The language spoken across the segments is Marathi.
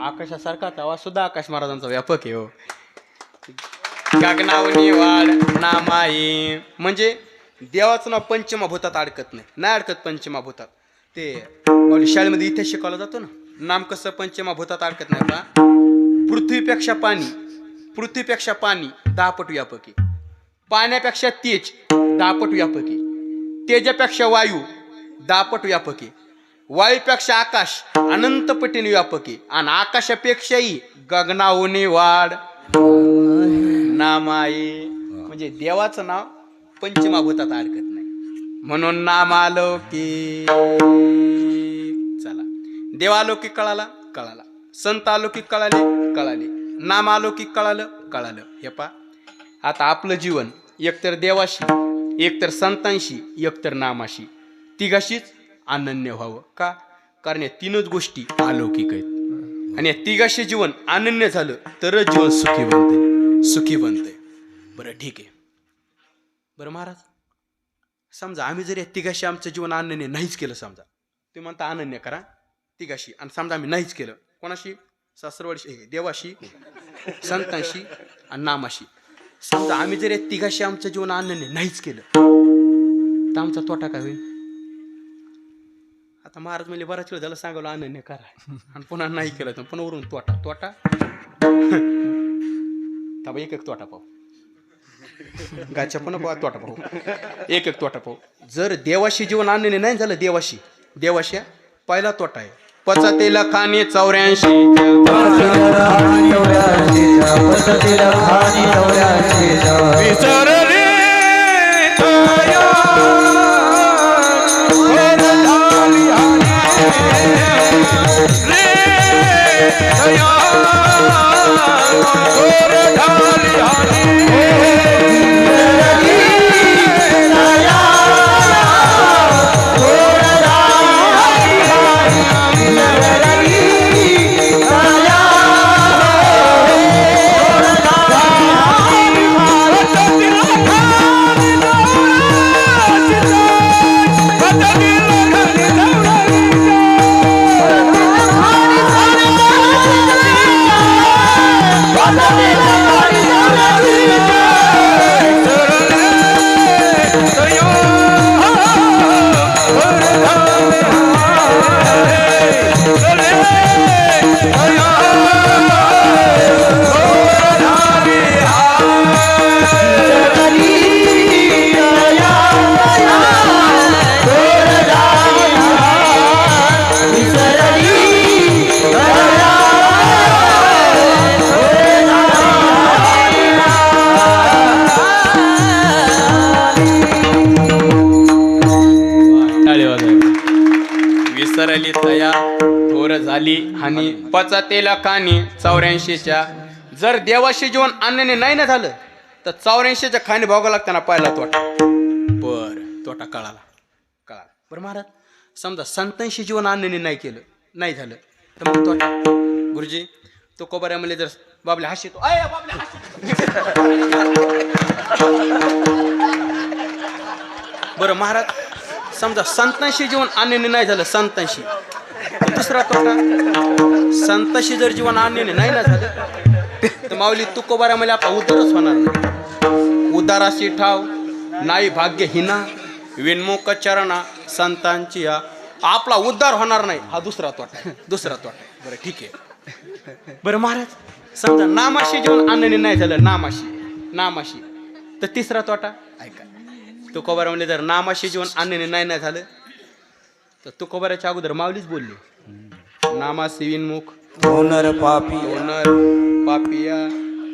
आकाशासारखाच आवाज सुद्धा आकाश महाराजांचा व्यापक आहे हो. गगनावनी वाढ नामाई. म्हणजे देवाचं नाव पंचमाभूतात अडकत नाही. नाही अडकत पंचमाभूतात. ते शाळेमध्ये इथे शिकवलं जातो ना. नाम कसं पंचमाभूतात अडकत नाही का? पृथ्वीपेक्षा पाणी पृथ्वीपेक्षा पाणी दहा पट पाण्यापेक्षा तेज दहा पट तेजापेक्षा वायू दहा पट वायूपेक्षा आकाश अनंत पटीने व्यापक. आणि आकाशापेक्षाही गगनावने वाढ. नामाये म्हणजे देवाचं नाव पंचमाभूतात अडकत नाही. म्हणून नाम आलो की चला. देवालोकी कळाला कळाला. संत आलोकी कळाले कळाले. नाम कळालं कळालं. हे पा आता आपलं जीवन एकतर देवाशी एकतर संतांशी एकतर नामाशी. तिघाशीच अनन्य व्हावं. का? कारण या तीनच गोष्टी अलौकिक आहेत. आणि या तिघाशी जीवन अनन्य झालं तरच जीवन सुखी बनते. सुखी बनते. बरं ठीक आहे. बरं महाराज समजा आम्ही जर या तिघाशी आमचं जीवन अनन्य नाहीच केलं समजा. तुम्ही म्हणता अनन्य करा तिघाशी. आणि समजा आम्ही नाहीच केलं कोणाशी? सासरवाडीशी हे, देवाशी संतांशी आणि नामाशी. समजा आम्ही जर या तिघाशी आमचं जीवन अनन्य नाहीच केलं तर आमचा तोटा काय होईल? आता महाराज म्हणजे बराच वेळ झालं सांगावलं अनन्य करा. आणि पुन्हा नाही केलं तर पुन्हा वरून तोटा तोटा. थांबा एक एक तोटा पाहू. गाच्या पुन्हा पाहू तोटा पाहू. एक एक तोटा पाहू. जर देवाशी जीवन आणणे नाही झालं देवाशी. देवाशी पहिला तोटा आहे. पचतेला खाणे चौऱ्याऐंशी. तया खोल वाजवा. तया. थोर झाली आणि पचतेला खाणी चौऱ्याऐंशीच्या. जर देवाशी जीवन आणण्याने नाही ना झालं तर चौऱ्याऐंशीच्या खाणी भोगा लागताना पाहिला तोटा. बर तोटा कळाला. कळाला. बरं महाराज समजा संतांशी जीवन आणण्याने नाही केलं नाही झालं तर मग तोटा. गुरुजी तो कोबऱ्यामध्ये जर बाबले हाशी तो आय बरं महाराज समजा संतांशी जीवन अन्यने नाही झालं संतांशी. दुसरा तोटा संतांशी जर जीवन अन्यने नाही ना झालं तर माऊली तुकोबाऱ्यामध्ये आपला उद्धारच होणार नाही. उद्धाराशी ठाव नाही भाग्य हिना विनमुख चरणा संतांची हा आपला उद्धार होणार नाही हा दुसरा तोटा. दुसरा तोटा. बरं ठीक आहे. बरं महाराज समजा नामाशी जीवन अन्यने नाही झालं नामाशी नामाशी. तर तिसरा तोटा? ऐका. तुकोबारा म्हणले जर नामाशी जीवन आणण्याने नाही नाही झालं तर तुकोबाराच्या अगोदर माऊलीच बोलली. नामासी विनमुख होनर पापी ओनर पापिया.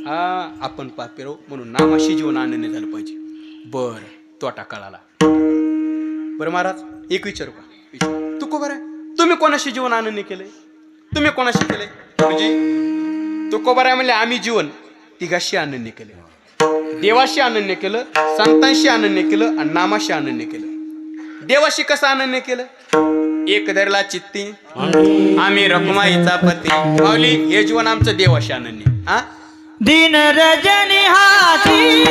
हा आपण पापी राहू म्हणून नामाशी जीवन आणण्याने झालं पाहिजे. बर तोटा कळाला. बरं महाराज एक विचारू का? विचार. तुकोबारा तुम्ही कोणाशी जीवन आनंद केलंय तुम्ही कोणाशी केलंय म्हणजे तुकोबारा म्हणले आम्ही जीवन तिघाशी अनन्य केले. देवाशी अनन्य केलं संतांशी अनन्य केलं आणि नामाशी अनन्य केलं. देवाशी कसं अनन्य केलं? एक धरला चित्ती आम्ही रखुमाईचा पती. माऊली हे जीवन आमचं देवाशी अनन्य. हा? दिन रजनी हाथी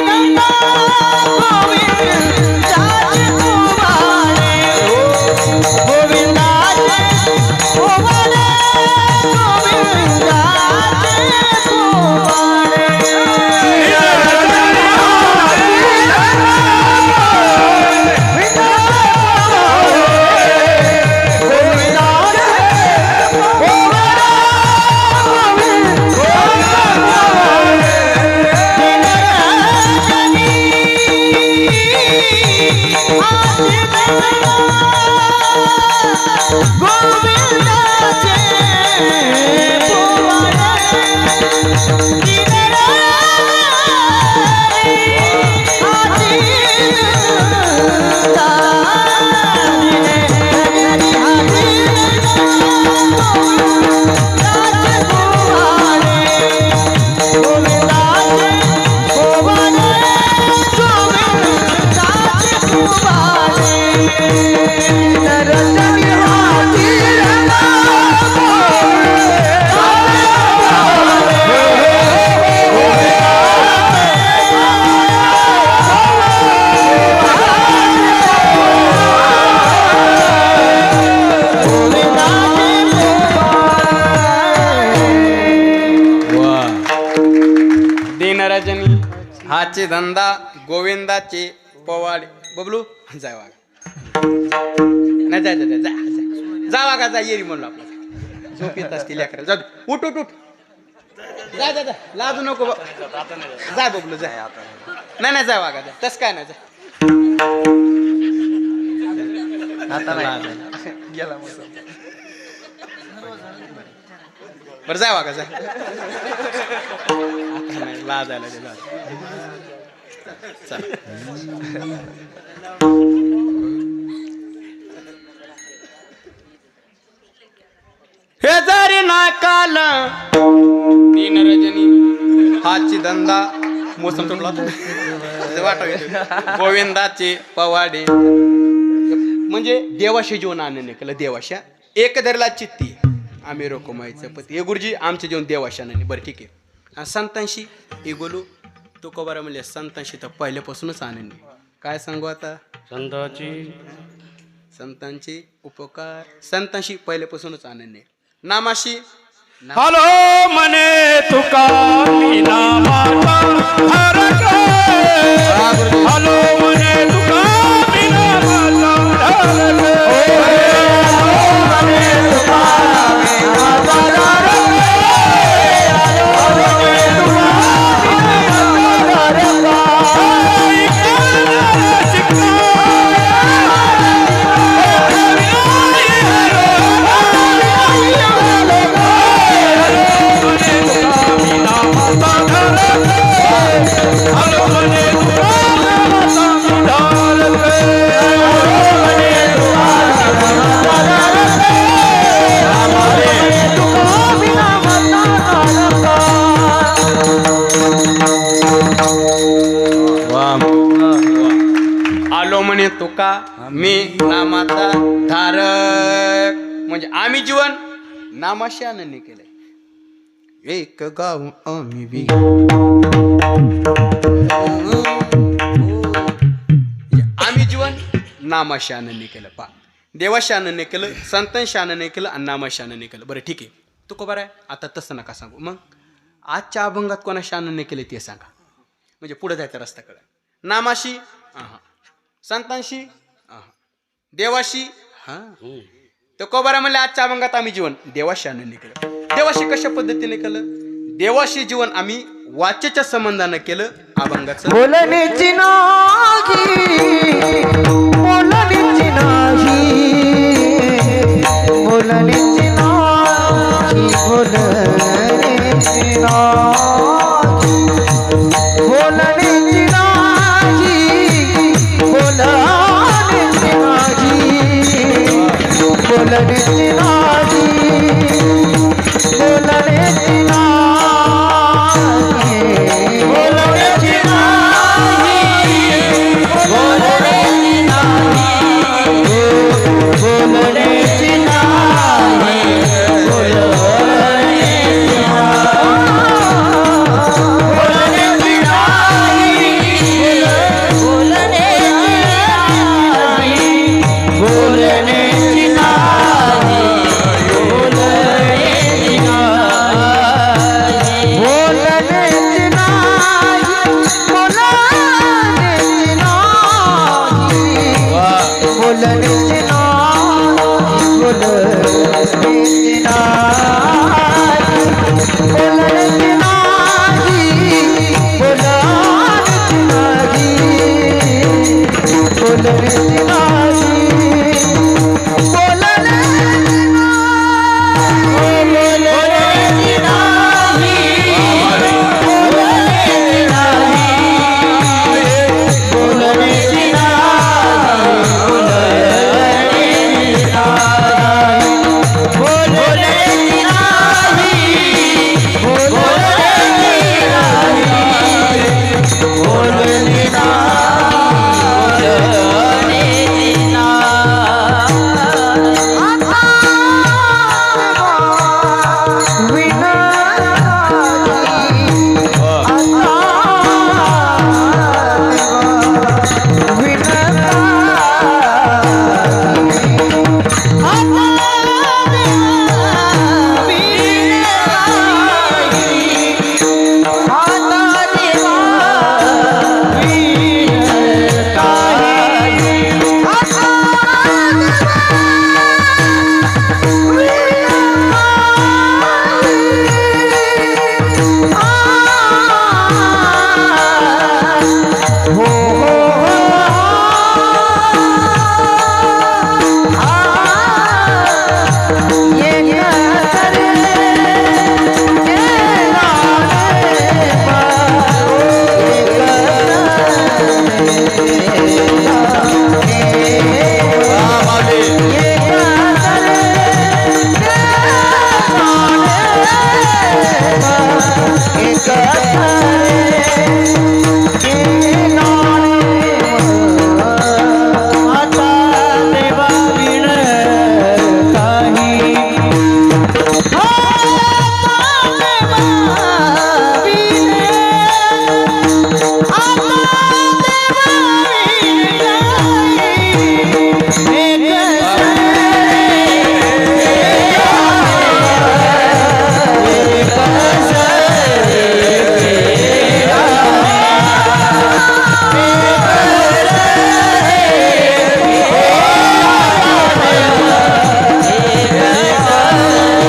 हाचे धंदा गोविंदाचे पवाडे. बबलू जाय वागा नाही जा जा जाय जा जा. वागा जा येरी म्हणलो आपला. झोप येत असतील अकरा जा उठ उठ उठ. जा जा जा लाजू नको जा बबलू जाय. आता नाही नाही जा वागा जा तस काय नाही जा आता नाही. गेला मग बरं जा वागा जा लाज नाही ते लाज हे जरी नाकाल तीन रजनी हाची धंदा मोसम वाटव गोविंदाचे पवाडे. म्हणजे देवाशी जीवन आनंद केलं देवाशा. एक धरला चित्ती. आम्ही रोकोमायचं पती. हे गुरुजी आमचे जीवन देवाशाने बरं ठीक आहे. संतांशी हे बोलू. तो कबारा म्हणजे संतांशी तर पहिल्यापासूनच आनंदी काय सांगू आता? संताची? संतांचे उपकार. संतांशी पहिल्यापासूनच आनंद नामाशी? हॅलो म्हणे तुका मी नामाचा आलो म्हणे तुका. मी नामाचा धारक. म्हणजे आम्ही जीवन. नामाशी आनंदी केलंय एक गाव आम्ही बी. आम्ही जीवन. नामाशी आनंदी केलं पा. देवाशी आनंदी केलं संतांशी आनंदी केलं आणि नामाशी आनंदी केलं बरं ठीक आहे. तू को बरं आहे? आता तसं नका सांगू. मग आजच्या अभंगात कोणाशी आनंद केले ते सांगा. म्हणजे पुढे जायचा रस्ता कळा नामाशी. संतांशी. देवाशी. हा. तर कोबारा म्हणले आजच्या अभंगात आम्ही जीवन. देवाशी आनंदी केलं. देवाशी कशा पद्धतीने केलं? देवाशी जीवन आम्ही वाचेच्या संबंधानं केलं अभंगाचं.